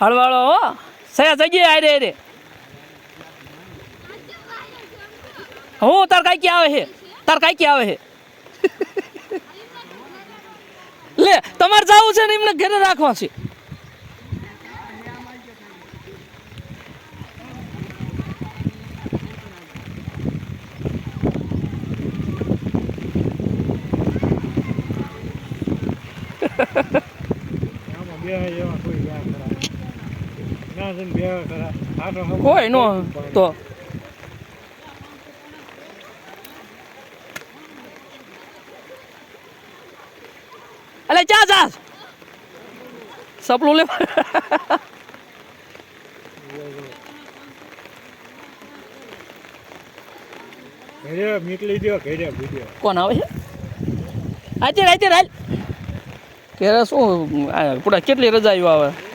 હળવાળો હો. સયા જગ્યા આરે રે હું તાર કાંઈ આવે છે? તાર કાંઈ આવે છે? લે તમારે જવું છે ને એમને ઘરે રાખવા છે. આમાં બે એવા કોઈ ના, તો. અલે ચા જા. સપલું લે. કોણ આવે છે? આજે રાતે રાત કે શું પૂરા કેટલી રજાઈઓ આવે?